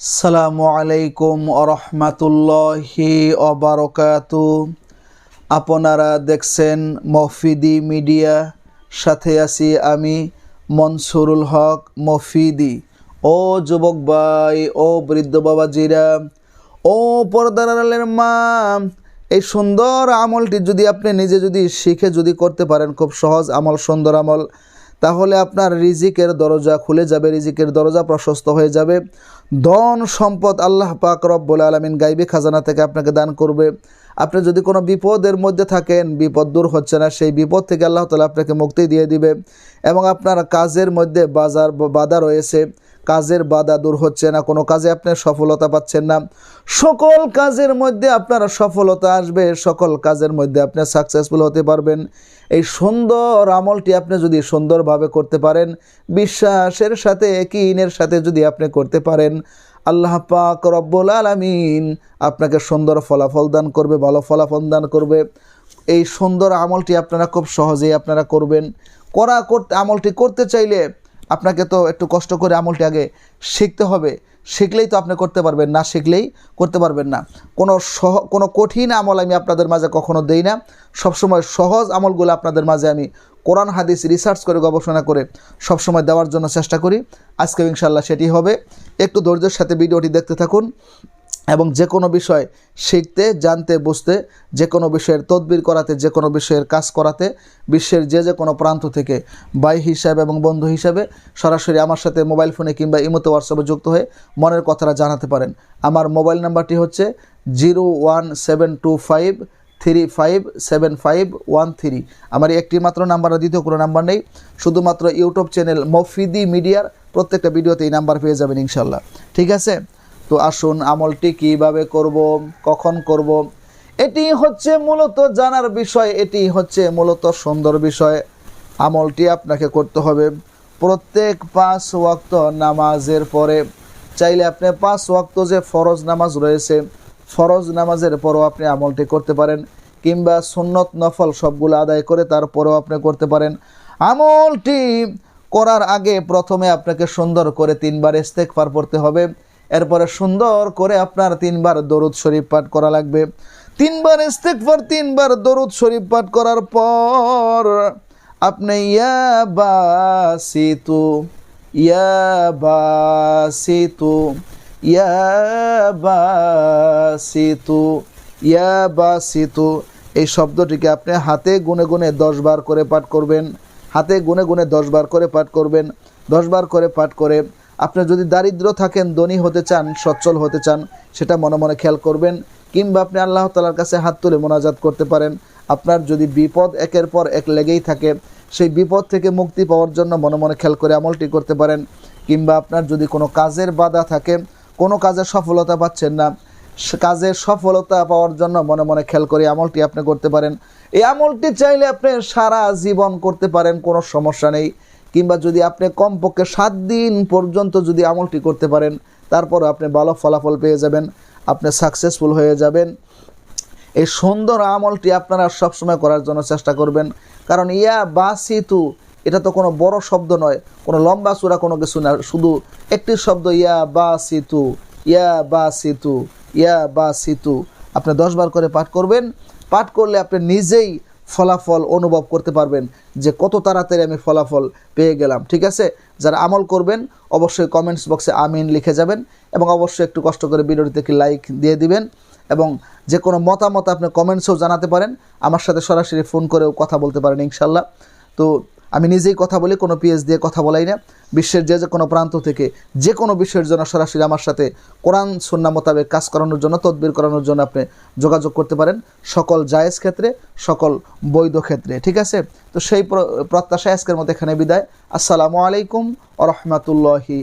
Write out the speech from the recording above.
সালামু আলাইকুম আরহামাতুল্লাহি অবারকাতু আপনারা দেখছেন মফিদি মিডিয়া, সাথে আছি আমি মনসুরুল হক মফিদি। ও যুবক ভাই, ও বৃদ্ধ বাবাজিরা, ও পর্দার আড়ালের মা, এই সুন্দর আমলটি যদি আপনি নিজে যদি শিখে যদি করতে পারেন, খুব সহজ আমল, সুন্দর আমল। তাহলে আপনার রিজিকের দরজা খুলে যাবে, রিজিকের দরজা প্রশস্ত হয়ে যাবে। ধন সম্পদ আল্লাহ পাক রব্বুল আলমিন গাইবে, খাজানা থেকে আপনাকে দান করবে। আপনি যদি কোনো বিপদের মধ্যে থাকেন, বিপদ দূর হচ্ছে না, সেই বিপদ থেকে আল্লাহ তালা আপনাকে মুক্তি দিয়ে দিবে। এবং আপনার কাজের মধ্যে বাজার বাধা রয়েছে। কাজের বাধা দূর হচ্ছে না, কোনো কাজে আপনি সফলতা পাচ্ছেন না। সকল কাজের মধ্যে আপনার সফলতা আসবে, সকল কাজের মধ্যে আপনি সাকসেসফুল হতে পারবেন। এই সুন্দর আমলটি আপনি যদি সুন্দরভাবে করতে পারেন, বিশ্বাসের সাথে কিনের সাথে যদি আপনি করতে পারেন, আল্লাহ পাক রব্বুল আলামিন আপনাকে সুন্দর ফলাফল দান করবে, ভালো ফলাফল দান করবে। এই সুন্দর আমলটি আপনারা খুব সহজেই আপনারা করবেন। করা করতে, আমলটি করতে চাইলে আপনাকে তো একটু কষ্ট করে আমলটি আগে শিখতে হবে। শিখলেই তো আপনি করতে পারবেন, না শিখলেই করতে পারবেন না। কোনো সহ, কোনো কঠিন আমল আমি আপনাদের মাঝে কখনো দেই না। সবসময় সহজ আমলগুলো আপনাদের মাঝে আমি কোরআন, হাদিস রিসার্চ করে, গবেষণা করে সবসময় দেওয়ার জন্য চেষ্টা করি। আজকে ইনশাল্লাহ সেটি হবে। একটু ধৈর্যের সাথে ভিডিওটি দেখতে থাকুন। এবং যে কোনো বিষয় শিখতে, জানতে, বুঝতে, যে কোনো বিষয়ের তদবির করাতে, যে কোনো বিষয়ের কাজ করাতে, বিশ্বের যে যে কোনো প্রান্ত থেকে ভাই হিসাবে এবং বন্ধু হিসাবে সরাসরি আমার সাথে মোবাইল ফোনে কিংবা ইমোতে হোয়াটসঅ্যাপে যুক্ত হয়ে মনের কথাটা জানাতে পারেন। আমার মোবাইল নাম্বারটি হচ্ছে zero one seven two five three five seven five one three. আমার একটি মাত্র নাম্বার দ্বিতীয় কোনো নাম্বার নেই। শুধুমাত্র ইউটিউব চ্যানেল মফিদি মিডিয়ার প্রত্যেকটা ভিডিওতে এই নাম্বার পেয়ে যাবেন ইনশাল্লাহ। ঠিক আছে? তো আসুন আমলটি কীভাবে করব, কখন করব? এটি হচ্ছে মূলত জানার বিষয়, এটি হচ্ছে মূলত সুন্দর বিষয়। আমলটি আপনাকে করতে হবে প্রত্যেক পাঁচ ওয়াক্ত নামাজের পরে। চাইলে আপনি পাঁচ ওয়াক্ত যে ফরজ নামাজ রয়েছে, ফরজ নামাজের পরও আপনি আমলটি করতে পারেন, কিংবা সুন্নত নফল সবগুলো আদায় করে তারপরেও আপনি করতে পারেন। আমলটি করার আগে প্রথমে আপনাকে সুন্দর করে তিনবার ইস্তেকফার পড়তে হবে। এরপরে সুন্দর করে আপনার তিনবার দরুদ শরীফ পাঠ করা লাগবে। তিনবার ইস্তেকফার তিনবার দরুদ শরীফ পাঠ করার পর আপনি, ইয়া বাসিতু ইয়া বাসিতু ইয়া বাসিতু ইয়া বাসিতু, এই শব্দটিকে আপনি হাতে গুনে গুনে দশ বার করে পাঠ করবেন, হাতে গুনে গুনে দশ বার করে পাঠ করবেন, দশ বার করে পাঠ করে আপনি যদি দারিদ্র থাকেন, ধনী হতে চান, সচ্ছল হতে চান, সেটা মনে মনে খেয়াল করবেন। কিংবা আপনি আল্লাহ তালার কাছে হাত তুলে মোনাজাত করতে পারেন। আপনার যদি বিপদ একের পর এক লেগেই থাকে, সেই বিপদ থেকে মুক্তি পাওয়ার জন্য মনে মনে খেয়াল করে আমলটি করতে পারেন। কিংবা আপনার যদি কোনো কাজের বাধা থাকে, কোনো কাজে সফলতা পাচ্ছেন না কাজের সফলতা পাওয়ার জন্য মনে মনে খেয়াল করে আমলটি আপনি করতে পারেন। এই আমলটি চাইলে আপনি সারা জীবন করতে পারেন, কোনো সমস্যা নেই। কিংবা যদি আপনি কমপক্ষে সাত দিন পর্যন্ত যদি আমলটি করতে পারেন তারপর আপনি ভালো ফলাফল পেয়ে যাবেন, আপনি সাকসেসফুল হয়ে যাবেন। এই সুন্দর আমলটি আপনারা সবসময় করার জন্য চেষ্টা করবেন। কারণ ইয়া বাসিতু, এটা তো কোনো বড় শব্দ নয়, কোনো লম্বা চূড়া কোনো কিছু না, শুধু একটি শব্দ ইয়া বা সিতু ইয়া বা সিতু ইয়া বা সিতু আপনি দশবার করে পাঠ করবেন, পাঠ করলে আপনি নিজেই ফলাফল অনুভব করতে পারবেন যে কত তাড়াতাড়ি আমি ফলাফল পেয়ে গেলাম, ঠিক আছে? যারা আমল করবেন, অবশ্যই কমেন্টস বক্সে আমিন লিখে যাবেন এবং অবশ্যই একটু কষ্ট করে ভিডিওটিতে একটি লাইক দিয়ে দিবেন এবং যে কোনো মতামত আপনি কমেন্টসেও জানাতে পারেন। আমার সাথে সরাসরি ফোন করেও কথা বলতে পারেন ইনশাল্লাহ তো আমি নিজেই কথা বলি, কোনো পিএস দিয়ে কথা বলাই না। বিশ্বের যে যে কোনো প্রান্ত থেকে যে কোনো বিষয়ের জন্য সরাসরি আমার সাথে কোরআন সন্না মোতাবেক কাজ করানোর জন্য, তদবির করানোর জন্য আপনি যোগাযোগ করতে পারেন। সকল জায়েজ ক্ষেত্রে, সকল বৈধ ক্ষেত্রে, ঠিক আছে? তো সেই প্রত্যাশা আজকের মতো এখানে বিদায়। আসসালামু আলাইকুম আ রহমতুল্লাহি